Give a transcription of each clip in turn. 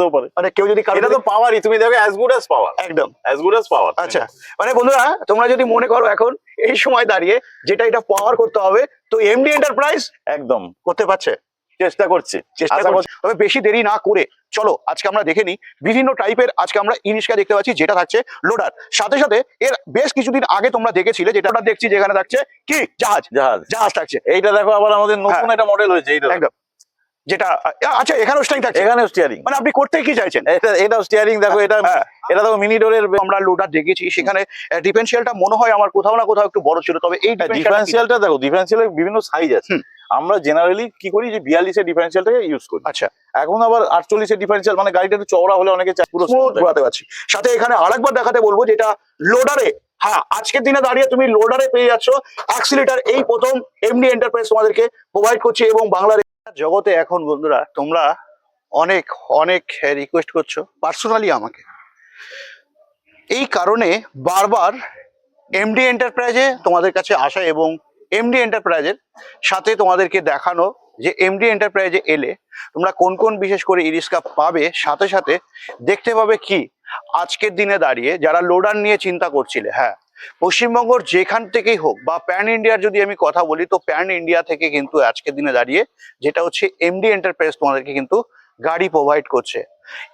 আসতেও পারে। মানে কেউ যদি এটা তো পাওয়ারই তুমি দেখো অ্যাজ গুড অ্যাজ পাওয়ার একদম। অ্যাজ গুড অ্যাজ পাওয়ার আচ্ছা মানে বন্ধুরা তোমরা যদি মনে করো এখন এই সময় দাঁড়িয়ে যেটা এটা পাওয়ার করতে হবে তো এমডি এন্টারপ্রাইজ একদম। করতে পারছে? চেষ্টা করছি। চেষ্টা করছি। তবে বেশি দেরি না করে চলো আজকে আমরা দেখে নিই বিভিন্ন টাইপের আজকে আমরা ইনিশকা দেখতে পাচ্ছি যেটা থাকছে লোডার সাথে সাথে এর বেশ কিছুদিন আগে তোমরা দেখেছিলে যেটা আমরা দেখছি যেখানে থাকছে কি? জাহাজ। জাহাজ। জাহাজ থাকছে। এইটা দেখো আবার আমাদের নতুন হ্যাঁ। একটা মডেল হয়েছে এইটা একদম। যেটা আচ্ছা এখানেও স্টাইল থাকছে। এখানেও স্টিয়ারিং মানে আপনি করতে কি চাইছেন? এটা এটাও স্টিয়ারিং দেখো এটা হ্যাঁ। এটা দেখো মিনি ডোরের আমরা লোডার দেখেছি সেখানে ডিফেন্সিয়ালটা মনে হয় আমার কোথাও না কোথাও একটু বড় ছিল তবে এই ডিফারেন্সিয়ালটা দেখো ডিফারেন্সিয়ালের বিভিন্ন সাইজ আছে। আমরা জেনারেলি কি করি যে বিয়াল্লিশের ডিফারেন্সিয়ালটাকে ইউজ করি। আচ্ছা। এখন আবার আটচল্লিশের ডিফারেন্সিয়াল মানে গাড়িটা একটু চওড়া হলে অনেকে পুরো স্মুথ ঘোরাতে পারছি। সাথে এখানে আরেকবার দেখাতে বলব যেটা লোডারে হ্যাঁ আজকের দিনে দাঁড়িয়ে তুমি লোডারে পেয়ে যাচ্ছ অ্যাক্সিলেটার এই প্রথম এমডি এন্টারপ্রাইজ তোমাদেরকে প্রোভাইড করছে এবং বাংলার জগতে এখন বন্ধুরা তোমরা অনেক অনেক রিকোয়েস্ট করছ পার্সোনালি আমাকে। এই কারণে বারবার এমডি এন্টারপ্রাইজে তোমাদের কাছে আসা এবং এমডি এন্টারপ্রাইজের সাথে তোমাদেরকে দেখানো যে এমডি এন্টারপ্রাইজে এলে তোমরা কোন কোন বিশেষ করে ইরিস্কা পাবে, সাথে সাথে দেখতে পাবে কি আজকের দিনে দাঁড়িয়ে যারা লোডার নিয়ে চিন্তা করছিলে হ্যাঁ পশ্চিমবঙ্গর যেখান থেকেই হোক বা প্যান ইন্ডিয়ার যদি আমি কথা বলি, তো প্যান ইন্ডিয়া থেকে কিন্তু আজকের দিনে দাঁড়িয়ে যেটা হচ্ছে এমডি এন্টারপ্রাইজ তোমাদেরকে কিন্তু গাড়ি প্রোভাইড করছে।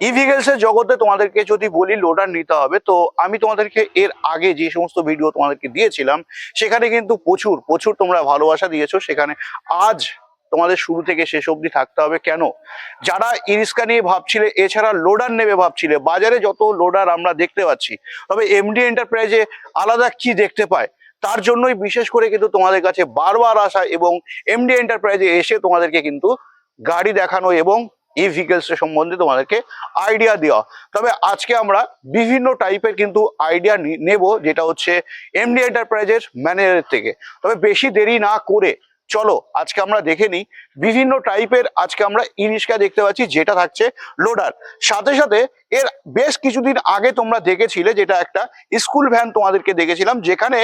ই এর জগতে তোমাদেরকে যদি বলি লোডার নিতে হবে। তো আমি তোমাদেরকে এর আগে যে সমস্ত ভিডিও তোমাদেরকে দিয়েছিলাম, সেখানে কিন্তু প্রচুর প্রচুর তোমরা ভালোবাসা দিয়েছ। সেখানে আজ তোমাদের শুরু থেকে শেষ অবধি থাকতে হবে। কেন? যারা ইরিস্কা নিয়ে ভাবছিলে, এছাড়া লোডার নেবে ভাবছিলে, বাজারে যত লোডার আমরা দেখতে পাচ্ছি, তবে এমডি এন্টারপ্রাইজে আলাদা কি দেখতে পায়? তার জন্যই বিশেষ করে কিন্তু তোমাদের কাছে বারবার আসা এবং এমডি এন্টারপ্রাইজে এসে তোমাদেরকে কিন্তু গাড়ি দেখানো এবং ই ভেহিকেলস সম্বন্ধে তোমাদেরকে আইডিয়া দেওয়া। তবে আজকে আমরা বিভিন্ন টাইপের কিন্তু আইডিয়া নেব, যেটা হচ্ছে এমডি এন্টারপ্রাইজের ম্যানেজারের থেকে। তবে বেশি দেরি না করে চলো আজকে আমরা দেখে নিই বিভিন্ন টাইপের আজকে আমরা ইনিশকা দেখতে পাচ্ছি যেটা থাকছে লোডার সাথে সাথে এর বেশ কিছুদিন আগে তোমরা দেখেছিলে যেটা একটা স্কুল ভ্যান তোমাদেরকে দেখেছিলাম যেখানে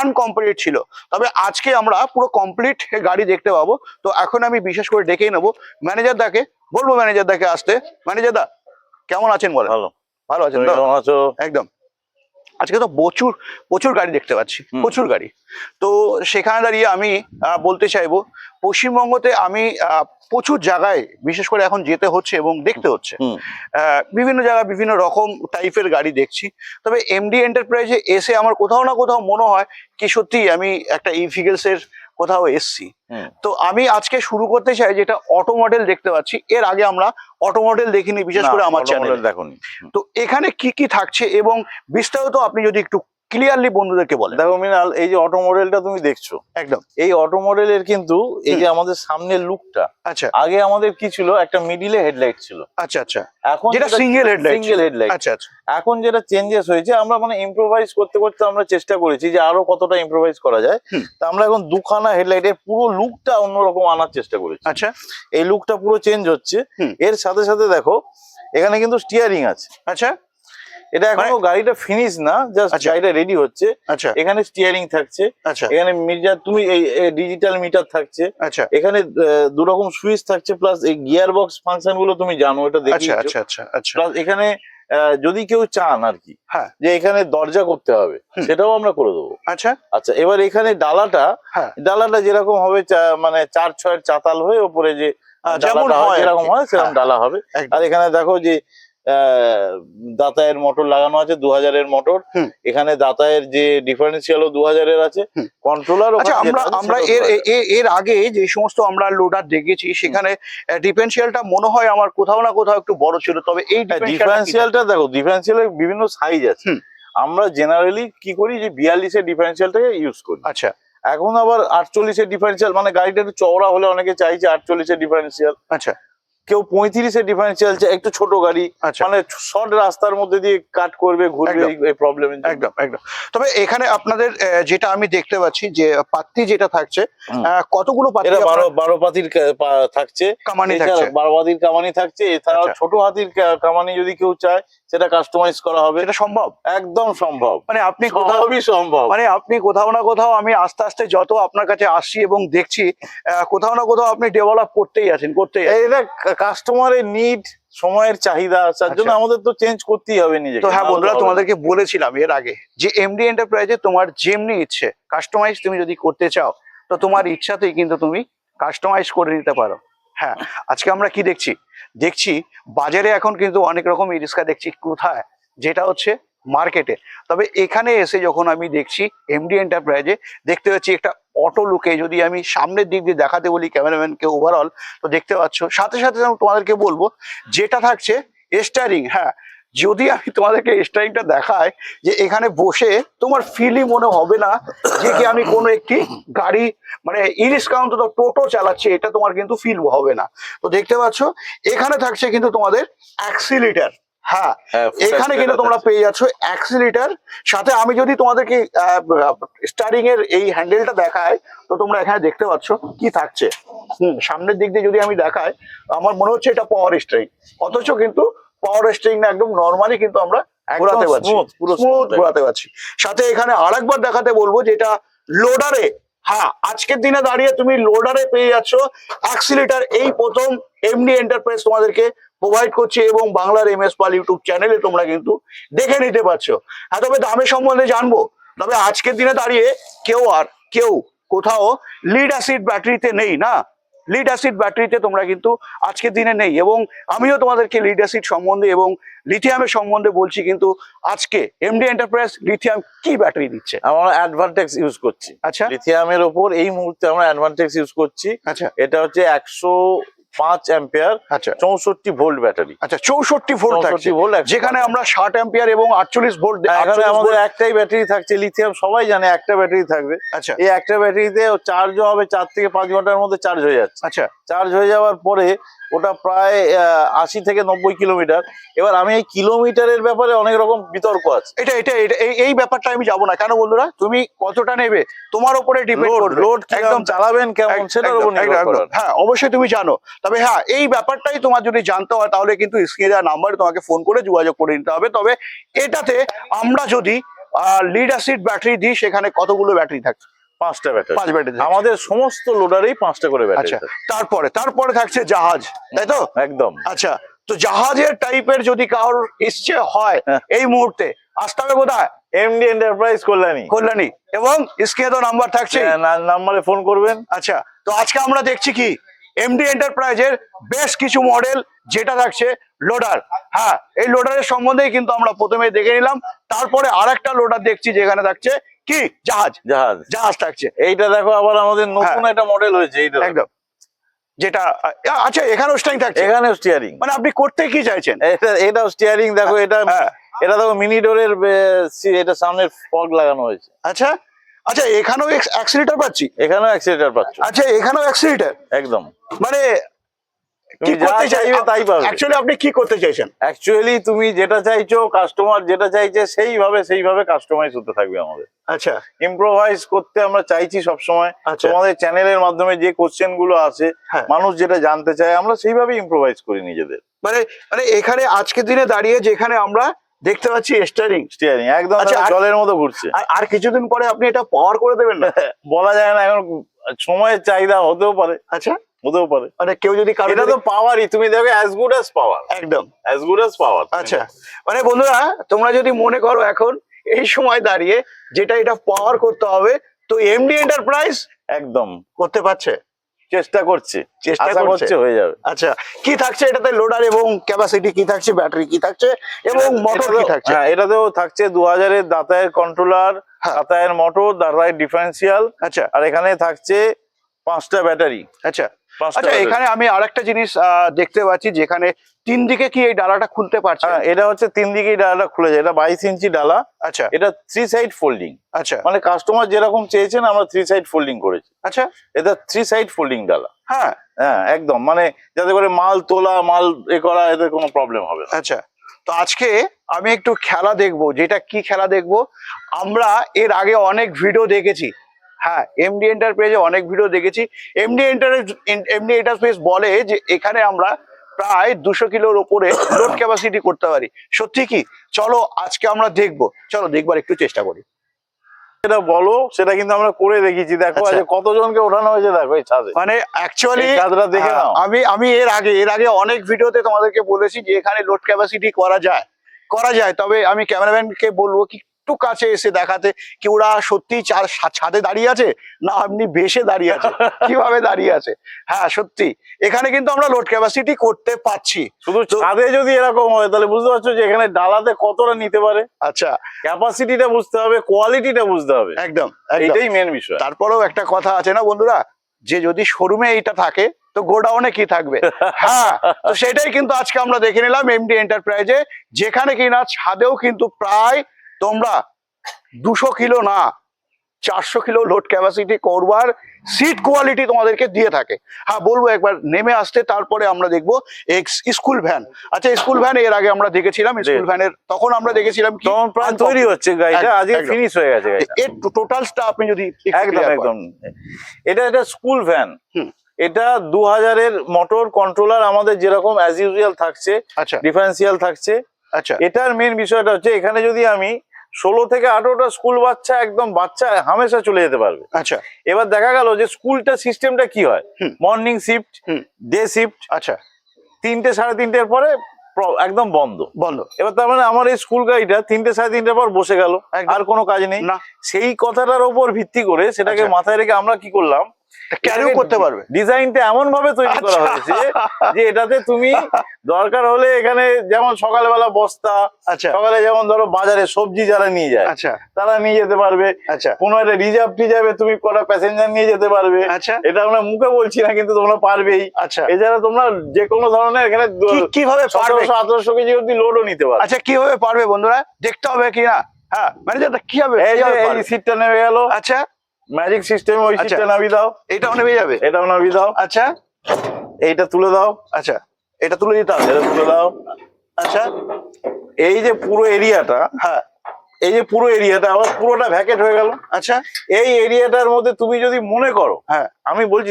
আনকমপ্লিট ছিল। তবে আজকে আমরা পুরো কমপ্লিট গাড়ি দেখতে পাবো। তো এখন আমি বিশেষ করে ডেকেই নেব। ম্যানেজার দাকে বলব ম্যানেজার দাকে আসতে। ম্যানেজার দা কেমন আছেন বলেন? ভালো। ভালো আছেন একদম। আজকে তো প্রচুর প্রচুর গাড়ি দেখতে পাচ্ছি প্রচুর গাড়ি। তো সেখানে দাঁড়িয়ে আমি বলতে চাইব পশ্চিমবঙ্গতে আমি আহ, প্রচুর জায়গায় বিশেষ করে এখন যেতে হচ্ছে এবং দেখতে হচ্ছে। আহ, বিভিন্ন জায়গায় বিভিন্ন রকম টাইপের গাড়ি দেখছি। তবে এমডি এন্টারপ্রাইজে এসে আমার কোথাও না কোথাও মনে হয় কি সত্যি আমি একটা ই এর কোথাও এসছি। তো আমি আজকে শুরু করতে চাই যেটা অটো মডেল দেখতে পাচ্ছি। এর আগে আমরা অটো মডেল দেখিনি বিশেষ করে আমার চ্যানেল দেখুন। তো এখানে কি কি থাকছে এবং বিস্তারিত আপনি যদি একটু ক্লিয়ারলি বন্ধুদেরকে বলে। দেখো মিনাল এই যে অটো মডেলটা তুমি দেখছ একদম। এই অটো মডেলের কিন্তু এই যে আমাদের সামনের লুকটা আচ্ছা। আগে আমাদের কি ছিল? একটা মিডিলে হেডলাইট ছিল। আচ্ছা আচ্ছা। এখন যেটা সিঙ্গেল হেডলাইট সিঙ্গেল হেডলাইট আচ্ছা আচ্ছা। এখন যেটা চেঞ্জেস হয়েছে আমরা মানে ইম্প্রোভাইজ করতে করতে আমরা চেষ্টা করেছি যে আরও কতটা ইম্প্রোভাইজ করা যায়। তা আমরা এখন দুখানা হেডলাইটের পুরো লুকটা অন্যরকম আনার চেষ্টা করেছি। আচ্ছা। এই লুকটা পুরো চেঞ্জ হচ্ছে। এর সাথে সাথে দেখো এখানে কিন্তু স্টিয়ারিং আছে। আচ্ছা। এটা এখনও গাড়িটা ফিনিশ না জাস্ট আচ্ছা। গাড়িটা রেডি হচ্ছে। আচ্ছা। এখানে স্টিয়ারিং থাকছে। আচ্ছা। এখানে মিটার তুমি এই ডিজিটাল মিটার থাকছে। আচ্ছা। এখানে দু রকম সুইচ থাকছে প্লাস এই গিয়ার বক্স ফাংশনগুলো তুমি জানো এটা আচ্ছা আচ্ছা আচ্ছা আচ্ছা। প্লাস এখানে আহ, যদি কেউ চান আর কি হ্যাঁ। যে এখানে দরজা করতে হবে সেটাও আমরা করে দেবো। আচ্ছা। আচ্ছা এবার এখানে ডালাটা হ্যাঁ। ডালাটা যেরকম হবে মানে চার ছয়ের চাতাল হয়ে ওপরে যে হয় যেরকম হয় সেরকম। ডালা হবে। আর এখানে দেখো যে দাতায়ের মোটর লাগানো আছে দু হাজারের মোটর। এখানে দাতায়ের যে ডিফারেন্সিয়ালও দু হাজারের আছে কন্ট্রোলার আচ্ছা আমরা আমরা এর এর আগে যে সমস্ত আমরা লোডার দেখেছি সেখানে ডিফেন্সিয়ালটা মনে হয় আমার কোথাও না কোথাও একটু বড় ছিল তবে এই ডিফারেন্সিয়ালটা দেখো ডিফারেন্সিয়ালের বিভিন্ন সাইজ আছে। আমরা জেনারেলি কি করি যে বিয়াল্লিশের ডিফারেন্সিয়ালটাকে ইউজ করি। আচ্ছা। এখন আবার আটচল্লিশের ডিফারেন্সিয়াল মানে গাড়িটা একটু চওড়া হলে অনেকে চাইছে আটচল্লিশের ডিফারেন্সিয়াল আচ্ছা। কেউ পঁয়ত্রিশে ডিফারেন্সিয়াল একটু ছোট গাড়ি আচ্ছা। মানে শর্ট রাস্তার মধ্যে দিয়ে কাট করবে ঘুরবে এই- প্রবলেম একদম একদম। তবে এখানে আপনাদের যেটা আমি দেখতে পাচ্ছি যে পাত্তি যেটা থাকছে কতগুলো পাত্তি বারো বারো পাতির থাকছে। কামানি থাকছে। বারো পাতির কামানি থাকছে। এছাড়াও আচ্ছা। ছোট হাতির কামানি যদি কেউ চায় সেটা কাস্টমাইজ করা হবে। এটা সম্ভব? একদম সম্ভব। মানে আপনি কোথাও সম্ভব। মানে আপনি কোথাও না কোথাও আমি আস্তে আস্তে যত আপনার কাছে আসছি এবং দেখছি কোথাও না কোথাও আপনি ডেভেলপ করতেই আছেন করতেই আছেন। এটা কাস্টমারের নিড সময়ের চাহিদা তার জন্য আচ্ছা। আমাদের তো চেঞ্জ করতেই হবে নিজে তো হ্যাঁ বন্ধুরা তোমাদেরকে বলেছিলাম এর আগে যে এমডি এন্টারপ্রাইজে তোমার যেমনি ইচ্ছে কাস্টমাইজ তুমি যদি করতে চাও তো তোমার ইচ্ছাতেই কিন্তু তুমি কাস্টমাইজ করে নিতে পারো। হ্যাঁ আজকে আমরা কি দেখছি? দেখছি বাজারে এখন কিন্তু অনেক রকম ই রিক্সা দেখছি কোথায়? যেটা হচ্ছে মার্কেটে তবে এখানে এসে যখন আমি দেখছি এমডি এন্টারপ্রাইজে দেখতে পাচ্ছি একটা অটো লুকে যদি আমি সামনের দিক দিয়ে দেখাতে বলি ক্যামেরাম্যানকে ওভারঅল তো দেখতে পাচ্ছ, সাথে সাথে তোমাদেরকে বলব, যেটা থাকছে স্টারিং হ্যাঁ যদি আমি তোমাদেরকে স্টারিংটা দেখাই যে এখানে বসে তোমার ফিলই মনে হবে না যে কি আমি কোনো একটি গাড়ি মানে ইরিক্সা অন্তত টোটো চালাচ্ছি এটা তোমার কিন্তু ফিল হবে না। তো দেখতে পাচ্ছ এখানে থাকছে কিন্তু তোমাদের অ্যাক্সিলিটার হ্যাঁ হ্যাঁ, এখানে কিন্তু তোমরা পেয়ে যাচ্ছ অ্যাক্সিলিটার সাথে আমি যদি তোমাদেরকে স্টারিং এর এই হ্যান্ডেলটা দেখাই তো তোমরা এখানে দেখতে পাচ্ছ কি থাকছে। হুম সামনের দিক দিয়ে যদি আমি দেখাই আমার মনে হচ্ছে এটা পাওয়ার স্টারিং অথচ কিন্তু পাওয়ার স্টারিং না একদম নর্মালি কিন্তু আমরা ঘোরাতে পারছি। পুরো স্মুথ ঘোরাতে পারছি। সাথে এখানে আরেকবার দেখাতে বলব যেটা লোডারে হ্যাঁ আজকের দিনে দাঁড়িয়ে তুমি লোডারে পেয়ে যাচ্ছ অ্যাক্সিলিটার এই প্রথম এমডি এন্টারপ্রাইজ তোমাদেরকে প্রোভাইড করছে এবং বাংলার এম এস পাল ইউটিউব চ্যানেলে তোমরা কিন্তু দেখে নিতে পারছ। হ্যাঁ তবে দামের সম্বন্ধে জানব। তবে আজকের দিনে দাঁড়িয়ে কেউ আর কেউ কোথাও লিড অ্যাসিড ব্যাটারিতে নেই না? লিড অ্যাসিড ব্যাটারিতে তোমরা কিন্তু আজকের দিনে নেই এবং আমিও তোমাদেরকে লিড অ্যাসিড সম্বন্ধে এবং লিথিয়ামের সম্বন্ধে বলছি কিন্তু আজকে এমডি এন্টারপ্রাইজ লিথিয়াম কি ব্যাটারি দিচ্ছে? আমরা অ্যাডভান্টেক্স ইউজ করছি। আচ্ছা। লিথিয়ামের ওপর এই মুহূর্তে আমরা অ্যাডভান্টেক্স ইউজ করছি। আচ্ছা। এটা হচ্ছে একশো পাঁচ অ্যাম্পিয়ার আচ্ছা। চৌষট্টি ভোল্ট ব্যাটারি। আচ্ছা চৌষট্টি ভোল্ট চৌষট্টি ভোল্ট যেখানে আমরা ষাট অ্যাম্পিয়ার এবং আটচল্লিশ ভোল্ট এখানে আমাদের একটাই ব্যাটারি থাকছে লিথিয়াম সবাই জানে একটা ব্যাটারি থাকবে। আচ্ছা। এই একটা ব্যাটারিতে চার্জও হবে চার থেকে পাঁচ ঘণ্টার মধ্যে চার্জ হয়ে যাচ্ছে। আচ্ছা। চার্জ হয়ে যাওয়ার পরে ওটা প্রায় আশি থেকে নব্বই কিলোমিটার। এবার আমি এই কিলোমিটারের ব্যাপারে অনেক রকম বিতর্ক আছে। এটা এটা এটা এই- ব্যাপারটা আমি যাব না। কেন বন্ধুরা? তুমি কতটা নেবে? তোমার উপরে ডিপেন্ড লোড একদম চালাবেন কেমন সেটার উপর। হ্যাঁ অবশ্যই তুমি জানো। তবে হ্যাঁ এই ব্যাপারটাই তোমার যদি জানতে হয় তাহলে কিন্তু স্ক্রিনে দেওয়া নাম্বারে তোমাকে ফোন করে যোগাযোগ করে নিতে হবে। তবে এটাতে আমরা যদি লিড অ্যাসিড ব্যাটারি দিই সেখানে কতগুলো ব্যাটারি থাকছে? পাঁচটা ব্যাটারি পাঁচ ব্যাটারি আমাদের সমস্ত লোডারেই পাঁচটা করে ব্যাটারি আচ্ছা তারপরে তারপরে থাকছে জাহাজ তাই তো? একদম। আচ্ছা তো জাহাজের টাইপের যদি কারোর ইচ্ছে হয় হ্যাঁ। এই মুহূর্তে আসতে হবে কোথায়? MD enterprise Kalyani. কল্যাণী এবং স্ক্রিনে তো নাম্বার থাকছে নাম্বারে ফোন করবেন। আচ্ছা তো আজকে আমরা দেখছি কি? এমডি এন্টারপ্রাইজের বেশ কিছু মডেল যেটা থাকছে লোডার হ্যাঁ এই লোডারের সম্বন্ধেই কিন্তু আমরা প্রথমে দেখে নিলাম। তারপরে আর একটা লোডার দেখছি যেখানে থাকছে কি? জাহাজ। জাহাজ। জাহাজ থাকছে। এইটা দেখো আবার আমাদের নতুন হ্যাঁ। একটা মডেল হয়েছে এইটা একদম। যেটা আচ্ছা এখানেও থাকছে? এখানেও স্টিয়ারিং মানে আপনি করতে কি চাইছেন? এটা এটাও স্টিয়ারিং দেখো এটা হ্যাঁ। এটা দেখো মিনি ডোরের এটা সামনের ফগ লাগানো হয়েছে। আচ্ছা আচ্ছা এখানেও অ্যাক্সিলিটার পাচ্ছি? এখানেও অ্যাক্সিলেটর পাচ্ছ। আচ্ছা এখানেও অ্যাক্সিলিটার একদম। মানে কি করতে চাইবে তাই পাবে। অ্যাকচুয়ালি আপনি কি করতে চাইছেন? অ্যাকচুয়ালি তুমি যেটা চাইছো কাস্টমার যেটা চাইছে সেইভাবে সেইভাবে কাস্টমাইজ হতে থাকবে আমাদের। আচ্ছা। ইম্প্রোভাইজ করতে আমরা চাইছি সব সময় আচ্ছা। তোমাদের চ্যানেলের মাধ্যমে যে কোশ্চেনগুলো আছে হ্যাঁ। মানুষ যেটা জানতে চায় আমরা সেইভাবে ইম্প্রোভাইজ করি নিজেদের। মানে মানে এখানে আজকের দিনে দাঁড়িয়ে যেখানে আমরা দেখতে পাচ্ছি স্টারিং স্টিয়ারিং একদম আচ্ছা, আর- জলের মতো ঘুরছে। আর আর কিছুদিন পরে আপনি এটা পাওয়ার করে দেবেন না? বলা যায় না এখন সময়ের চাহিদা হতেও পারে। আচ্ছা। হতেও পারে। মানে কেউ যদি কারও এটা তো পাওয়ারই তুমি দেখো অ্যাজ গুড অ্যাজ পাওয়ার একদম। অ্যাজ গুড অ্যাজ পাওয়ার আচ্ছা। মানে বন্ধুরা তোমরা যদি মনে করো এখন এই সময় দাঁড়িয়ে যেটা এটা পাওয়ার করতে হবে তো এমডি এন্টারপ্রাইজ একদম। করতে পারছে? চেষ্টা করছে। চেষ্টা করছে? হয়ে যাবে। আচ্ছা। কি থাকছে এটাতে? লোডার এবং ক্যাপাসিটি কি থাকছে? ব্যাটারি কি থাকছে? এবং মোটর কি থাকছে? হ্যাঁ এটাতেও থাকছে দু হাজারের দাতায়ের কন্ট্রোলার হ্যাঁ। দাতায়ের মোটর দাতায়ের ডিফারেন্সিয়াল আচ্ছা। আর এখানে থাকছে পাঁচটা ব্যাটারি আচ্ছা। আচ্ছা এখানে আমি আরেকটা জিনিস দেখতে পাচ্ছি যেখানে তিন দিকে কি এই ডালাটা খুলতে পারছে? হ্যাঁ এটা হচ্ছে তিন দিকেই ডালাটা খুলে যায়। এটা বাইশ ইঞ্চি ডালা। আচ্ছা। এটা থ্রি সাইড ফোল্ডিং আচ্ছা। মানে কাস্টমার যেরকম চেয়েছেন আমরা থ্রি সাইড ফোল্ডিং করেছি। আচ্ছা। এটা থ্রি সাইড ফোল্ডিং ডালা। হ্যাঁ। হ্যাঁ একদম। মানে যাতে করে মাল তোলা মাল এ করা এতে কোনো প্রবলেম হবে আচ্ছা। তো আজকে আমি একটু খেলা দেখব। যেটা কি খেলা দেখব? আমরা এর আগে অনেক ভিডিও দেখেছি। হ্যাঁ এমডি এন্টারপ্রাইজে অনেক ভিডিও দেখেছি। এমডি এন্টার এমডি এন্টারপ্রাইজ বলে যে এখানে আমরা প্রায় দুশো কিলোর ওপরে লোড ক্যাপাসিটি করতে পারি। সত্যি কি? চলো আজকে আমরা দেখব। চলো দেখবার একটু চেষ্টা করি। সেটা বলো সেটা কিন্তু আমরা করে দেখিয়েছি। দেখো আচ্ছা। আজ কতজনকে ওঠানো হয়েছে দেখো এই ছাদে। মানে অ্যাকচুয়ালি ছাদটা দেখে নাও। আমি আমি এর আগে এর আগে অনেক ভিডিওতে তোমাদেরকে বলেছি যে এখানে লোড ক্যাপাসিটি করা যায়। করা যায় তবে আমি ক্যামেরাম্যানকে বলব কি একটু কাছে এসে দেখাতে কি ওরা সত্যি চার ছাদে দাঁড়িয়ে আছে? না আপনি বেশে দাঁড়িয়ে আছে কীভাবে দাঁড়িয়ে আছে? হ্যাঁ সত্যি। এখানে কিন্তু আমরা লোড ক্যাপাসিটি করতে পারছি। শুধু ছাদে যদি এরকম হয় তাহলে বুঝতে পারছ যে এখানে ডালাতে কতটা নিতে পারে? আচ্ছা। ক্যাপাসিটিটা বুঝতে হবে কোয়ালিটিটা বুঝতে হবে। একদম এটাই মেন বিষয়। তারপরেও একটা কথা আছে না বন্ধুরা? যে যদি শোরুমে এইটা থাকে তো গোডাউনে কি থাকবে? হ্যাঁ তো সেটাই কিন্তু আজকে আমরা দেখে নিলাম এমডি এন্টারপ্রাইজে যেখানে কিনা ছাদেও কিন্তু প্রায় তোমরা দুশো কিলো না চারশো কিলো লোড ক্যাপাসিটি করবার সিট কোয়ালিটি তোমাদেরকে দিয়ে থাকে। হ্যাঁ বলব একবার নেমে আসতে তারপরে আমরা দেখব এক্স স্কুল ভ্যান আচ্ছা স্কুল ভ্যান এর আগে আমরা দেখেছিলাম স্কুল ভ্যানের তখন আমরা দেখেছিলাম কি? তখন প্রায় তৈরি হচ্ছে গাড়িটা আজকে ফিনিশ হয়ে গেছে এর টোটালসটা আপনি যদি একদম একদম। এটা একটা স্কুল ভ্যান এটা দু হাজারের মোটর কন্ট্রোলার আমাদের যেরকম অ্যাজ ইউজুয়াল থাকছে আচ্ছা। ডিফারেন্সিয়াল থাকছে। আচ্ছা। এটার মেন বিষয়টা হচ্ছে এখানে যদি আমি ষোলো থেকে আঠারোটা স্কুল বাচ্চা একদম বাচ্চা হামেশা চলে যেতে পারবে। আচ্ছা। এবার দেখা গেল যে স্কুলটা সিস্টেমটা কি হয়? মর্নিং শিফট ডে শিফট আচ্ছা। তিনটে সাড়ে তিনটের পরে একদম বন্ধ। বন্ধ। এবার তার মানে আমার এই স্কুল গাড়িটা তিনটে সাড়ে তিনটের পর বসে গেল আর কোনো কাজ নেই। সেই কথাটার উপর ভিত্তি করে সেটাকে আচ্ছা। মাথায় রেখে আমরা কি করলাম? ক্যারিও করতে পারবে? ডিজাইনটা এমন ভাবে তৈরি করা আচ্ছা। হয়েছে যে এটাতে তুমি দরকার হলে এখানে যেমন সকালবেলা বস্তা আচ্ছা। সকালে যেমন ধরো বাজারে সবজি যারা নিয়ে যায় আচ্ছা। তারা নিয়ে যেতে পারবে। আচ্ছা। কোনো একটা রিজার্ভ টিজার্ভে তুমি কটা প্যাসেঞ্জার নিয়ে যেতে পারবে। আচ্ছা। এটা আমরা মুখে বলছি না কিন্তু তোমরা পারবেই। আচ্ছা। এছাড়া তোমরা যে কোনো ধরনের এখানে কীভাবে পারবে? সতেরোশো কেজি অব্দি লোডও নিতে পারবে। আচ্ছা কীভাবে পারবে বন্ধুরা? দেখতে হবে কিনা হ্যাঁ ম্যানেজারটা কি হবে এই সিটটা নেমে গেল। আচ্ছা। ম্যাজিক সিস্টেম ওই আচ্ছা। সিটটা নামিয়ে দাও। এটাও নেমে যাবে? এটাও নামিয়ে দাও। আচ্ছা। এইটা তুলে দাও। আচ্ছা। এটা তুলে দিতে হবে। এটা তুলে দাও। আচ্ছা। এই যে পুরো এরিয়াটা হ্যাঁ। এই যে পুরো এরিয়াটা আবার পুরোটা ভ্যাকেট হয়ে গেল। আচ্ছা। এই এরিয়াটার মধ্যে তুমি যদি মনে করো হ্যাঁ। আমি বলছি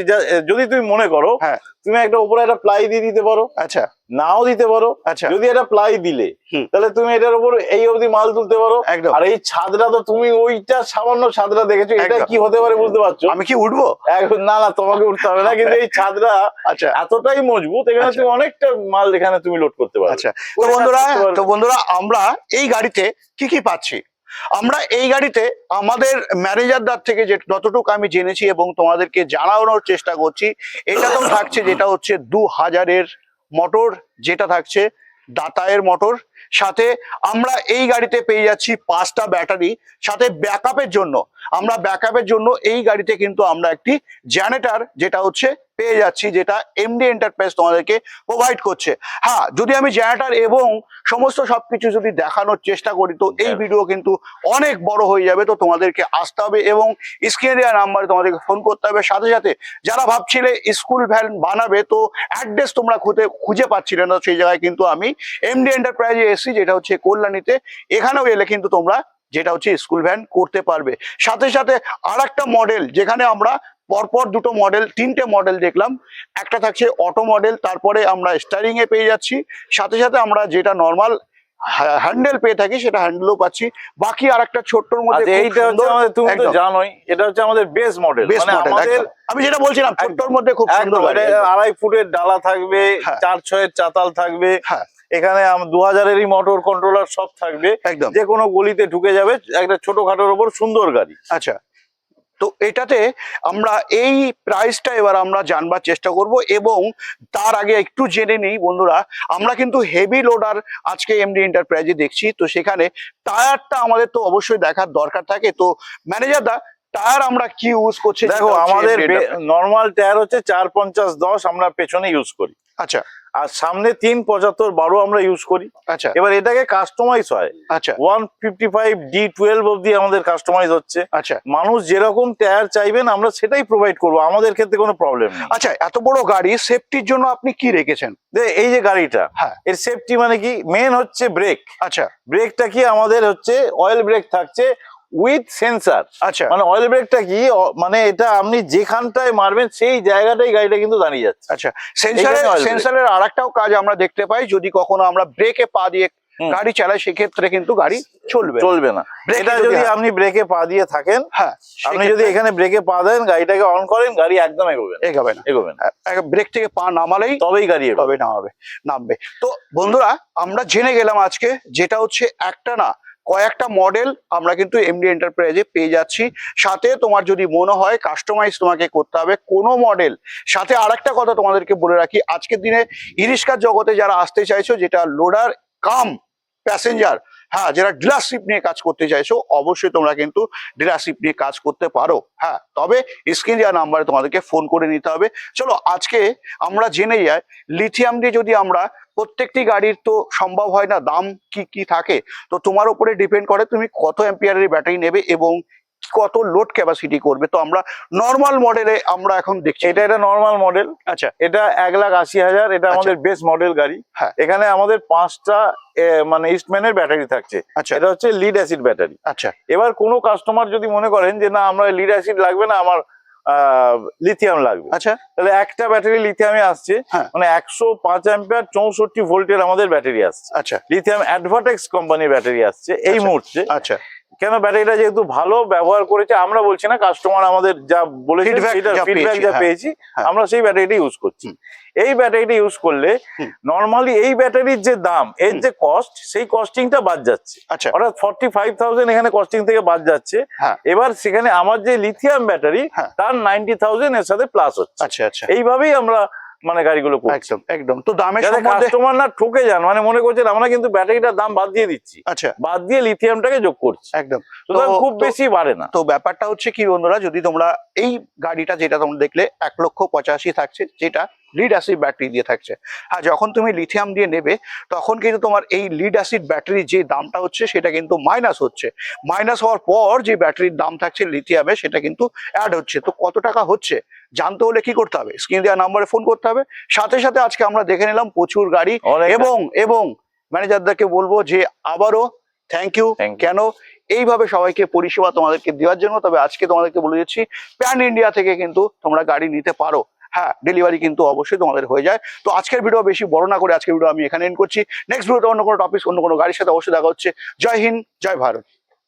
যদি তুমি মনে করো হ্যাঁ। তুমি একটা উপরে একটা প্লাই দিয়ে দিতে পারো। আচ্ছা। নাও দিতে পারো। আচ্ছা। যদি এটা প্লাই দিলে তাহলে তুমি এটার উপর এই অবধি মাল তুলতে পারো। একদম। আর এই ছাদটা তো তুমি ওইটা সামান্য ছাদটা দেখেছ এটা কি হতে পারে বুঝতে পারছ? আমি কি উঠবো? না না তোমাকে উঠতে হবে না কিন্তু এই ছাদটা আচ্ছা। এতটাই মজবুত এখানে আচ্ছা। তুমি অনেকটা মাল এখানে তুমি লোড করতে পারো আচ্ছা। তো বন্ধুরা তো বন্ধুরা আমরা এই গাড়িতে কি কি পাচ্ছি? আমরা এই গাড়িতে আমাদের ম্যানেজারদার থেকে যে যতটুকু আমি জেনেছি এবং তোমাদেরকে জানানোর চেষ্টা করছি এটা তো থাকছে যেটা হচ্ছে দু হাজারের মোটর যেটা থাকছে দাতায়ের মোটর। সাথে আমরা এই গাড়িতে পেয়ে যাচ্ছি পাঁচটা ব্যাটারি। সাথে ব্যাকআপের জন্য, আমরা ব্যাকআপের জন্য এই গাড়িতে কিন্তু আমরা একটি জেনারেটর যেটা হচ্ছে পেয়ে যাচ্ছি যেটা এমডি এন্টারপ্রাইজ তোমাদেরকে প্রোভাইড করছে। হ্যাঁ যদি আমি জেনারেটার এবং সমস্ত সবকিছু যদি দেখানোর চেষ্টা করি তো এই। ভিডিও কিন্তু অনেক বড় হয়ে যাবে তো তোমাদেরকে আসতে হবে এবং স্ক্রিনে দেওয়া নাম্বারে তোমাদেরকে ফোন করতে হবে। সাথে সাথে যারা ভাবছিলে স্কুল ভ্যান বানাবে তো অ্যাড্রেস তোমরা খুঁজে খুঁজে পাচ্ছিলে না সেই জায়গায় কিন্তু আমি এমডি এন্টারপ্রাইজে এসেছি যেটা হচ্ছে কল্যাণীতে। এখানেও এলে কিন্তু তোমরা যেটা হচ্ছে স্কুল ভ্যান করতে পারবে। সাথে সাথে আর একটা মডেল যেখানে আমরা পরপর দুটো মডেল তিনটে মডেল দেখলাম। একটা থাকছে অটো মডেল তারপরে আমরা স্টারিং এ পেয়ে যাচ্ছি। সাথে সাথে আমরা যেটা নর্মাল হ্যান্ডেল পেয়ে থাকি সেটা হ্যান্ডেলও পাচ্ছি। বাকি আর একটা ছোট্টর মধ্যে আচ্ছা, এইটা হচ্ছে আমাদের তুমি তো জানোই এটা হচ্ছে আমাদের বেস মডেল বেস্ট মানে মডেল আমি যেটা বলছিলাম ছোট্টর মধ্যে খুব সুন্দর। আড়াই ফুটের ডালা থাকবে হ্যাঁ। চার ছয়ের চাতাল থাকবে। হ্যাঁ। এখানে দু হাজারেরই মোটর কন্ট্রোলার সব থাকবে। একদম। যে কোনো গলিতে ঢুকে যাবে একটা ছোটখাটোর ওপর সুন্দর গাড়ি। আচ্ছা। তো এটাতে আমরা এই প্রাইসটা এবার আমরা জানবার চেষ্টা করব এবং তার আগে একটু জেনে নিই বন্ধুরা আমরা কিন্তু হেভি লোডার আজকে এমডি এন্টারপ্রাইজে দেখছি তো সেখানে টায়ারটা আমাদের তো অবশ্যই দেখার দরকার থাকে। তো ম্যানেজার দা টায়ার আমরা কি ইউজ করছি? দেখো আমাদের নর্মাল টায়ার হচ্ছে চার পঞ্চাশ দশ আমরা পেছনে ইউজ করি। আচ্ছা। আর সামনে তিন পঁচাত্তর বারো আমরা ইউজ করি। আচ্ছা। এবার এটাকে কাস্টমাইজ হয়। আচ্ছা। One fifty five D twelve অব্দি আমাদের কাস্টমাইজ হচ্ছে। আচ্ছা। মানুষ যেরকম টায়ার চাইবেন আমরা সেটাই প্রোভাইড করব। আমাদের ক্ষেত্রে কোনো প্রবলেম নেই। আচ্ছা এত বড় গাড়ি সেফটির জন্য আপনি কি রেখেছেন? এই যে গাড়িটা হ্যাঁ। এর সেফটি মানে কি? মেন হচ্ছে ব্রেক আচ্ছা। ব্রেকটা কি আমাদের হচ্ছে অয়েল ব্রেক থাকছে উইথ সেন্সার আচ্ছা। মানে অয়েল ব্রেকটা কি? মানে এটা আপনি যেখানটায় মারবেন সেই জায়গাটাই গাড়িটা কিন্তু দাঁড়িয়ে যাচ্ছে। আচ্ছা সেন্সারের। সেন্সারের আর একটাও কাজ আমরা দেখতে পাই যদি কখনো আমরা ব্রেকে পা দিয়ে গাড়ি চালায় সেক্ষেত্রে কিন্তু গাড়ি চলবে। চলবে না। এটা যদি আপনি ব্রেকে পা দিয়ে থাকেন হ্যাঁ আপনি যদি এখানে ব্রেকে পা দেন গাড়িটাকে অন করেন গাড়ি একদম এগোবে এগাবে না। এগোবে না। ব্রেক থেকে পা নামালেই তবেই গাড়ি এগোবে। তবে নামাবে। নামবে। তো বন্ধুরা আমরা জেনে গেলাম আজকে যেটা হচ্ছে একটা না কয়েকটা মডেল আমরা কিন্তু এমডি এন্টারপ্রাইজে পেয়ে যাচ্ছি। সাথে তোমার যদি মনে হয় কাস্টমাইজ তোমাকে করতে হবে কোনো মডেল সাথে আরেকটা কথা তোমাদেরকে বলে রাখি, আজকের দিনে ইরিস্কার জগতে যারা আসতে চাইছো, যেটা লোডার কাম প্যাসেঞ্জার হ্যাঁ যারা ডিলারশিপ নিয়ে কাজ করতে চাইছো, অবশ্যই তোমরা কিন্তু ডিলারশিপ নিয়ে কাজ করতে পারো। হ্যাঁ তবে স্ক্রিন দেওয়া নাম্বারে তোমাদেরকে ফোন করে নিতে হবে। চলো, আজকে আমরা জেনে যাই লিথিয়াম দিয়ে যদি আমরা প্রত্যেকটি গাড়ির তো সম্ভব হয় না দাম কি কি থাকে? তো তোমার উপরে ডিপেন্ড করে তুমি কত অ্যাম্পিয়ারের ব্যাটারি নেবে এবং কত লোড ক্যাপাসিটি করবে। তো আমরা নর্মাল মডেলে আমরা এখন দেখছি। এটা এটা নর্মাল মডেল আচ্ছা। এটা এক লাখ আশি হাজার এটা আমাদের বেস্ট মডেল গাড়ি। হ্যাঁ। এখানে আমাদের পাঁচটা মানে ইস্টম্যানের ব্যাটারি থাকছে। আচ্ছা। এটা হচ্ছে লিড অ্যাসিড ব্যাটারি আচ্ছা। এবার কোনো কাস্টমার যদি মনে করেন যে না আমরা লিড অ্যাসিড লাগবে না আমার লিথিয়াম লাগবে। আচ্ছা। তাহলে একটা ব্যাটারি লিথিয়ামে আসছে হ্যাঁ। মানে একশো পাঁচ অ্যাম্পিয়ার চৌষট্টি ভোল্টের আমাদের ব্যাটারি আসছে। আচ্ছা। লিথিয়াম অ্যাডভার্টেক্স কোম্পানির ব্যাটারি আসছে এই আচ্ছা। মুহূর্তে। আচ্ছা। কেন ব্যাটারিটা যেহেতু ভালো ব্যবহার করেছে আমরা বলছি না কাস্টমার আমাদের যা বলেছে Feedback যা ফিডব্যাক পেয়েছি, যা হ্যাঁ। পেয়েছি হ্যাঁ। আমরা সেই ব্যাটারিটা ইউজ করছি এই ব্যাটারিটা ইউজ করলে। নর্মালি এই ব্যাটারির যে দাম এর যে কস্ট সেই কস্টিংটা বাদ যাচ্ছে আচ্ছা অর্থাৎ ফর্টি ফাইভ থাউজেন্ড এখানে কস্টিং থেকে বাদ যাচ্ছে হ্যাঁ। এবার সেখানে আমার যে লিথিয়াম ব্যাটারি। তার নাইনটি থাউজেন্ড এর সাথে প্লাস হচ্ছে আচ্ছা আচ্ছা এইভাবেই আমরা মানে গাড়িগুলো একদম একদম। তো দামের সম্বন্ধে কাস্টমার না ঠকে যান মানে মনে করছেন আমরা কিন্তু ব্যাটারিটার দাম বাদ দিয়ে দিচ্ছি। আচ্ছা। বাদ দিয়ে লিথিয়ামটাকে যোগ করছি। একদম। তো- খুব বেশি বাড়ে না। তো ব্যাপারটা হচ্ছে কি বন্ধুরা যদি তোমরা এই গাড়িটা যেটা তোমরা দেখলে এক লক্ষ পঁচাশি থাকছে যেটা লিড অ্যাসিড ব্যাটারি দিয়ে থাকছে। হ্যাঁ যখন তুমি লিথিয়াম দিয়ে নেবে তখন কিন্তু তোমার এই লিড অ্যাসিড ব্যাটারি যে দামটা হচ্ছে সেটা কিন্তু মাইনাস হচ্ছে। মাইনাস হওয়ার পর যে ব্যাটারির দাম থাকছে লিথিয়ামে সেটা কিন্তু অ্যাড হচ্ছে। তো কত টাকা হচ্ছে? জানতে হলে কি করতে হবে? স্ক্রিন দেওয়া নাম্বারে ফোন করতে হবে। সাথে সাথে আজকে আমরা দেখে নিলাম প্রচুর গাড়ি এবং এবং ম্যানেজারদেরকে বলব যে আবারও থ্যাংক ইউ কেন? এইভাবে সবাইকে পরিষেবা তোমাদেরকে দেওয়ার জন্য তবে আজকে তোমাদেরকে বলে দিচ্ছি প্যান ইন্ডিয়া থেকে কিন্তু তোমরা গাড়ি নিতে পারো। হ্যাঁ ডেলিভারি কিন্তু অবশ্যই তোমাদের হয়ে যায়। তো আজকের ভিডিও বেশি বড় না করে আজকের ভিডিও আমি এখানে এন্ড করছি। নেক্সট ভিডিওতে অন্য কোনো টপিক অন্য কোনো গাড়ির সাথে অবশ্যই দেখা হচ্ছে। জয় হিন্দ, জয় ভারত।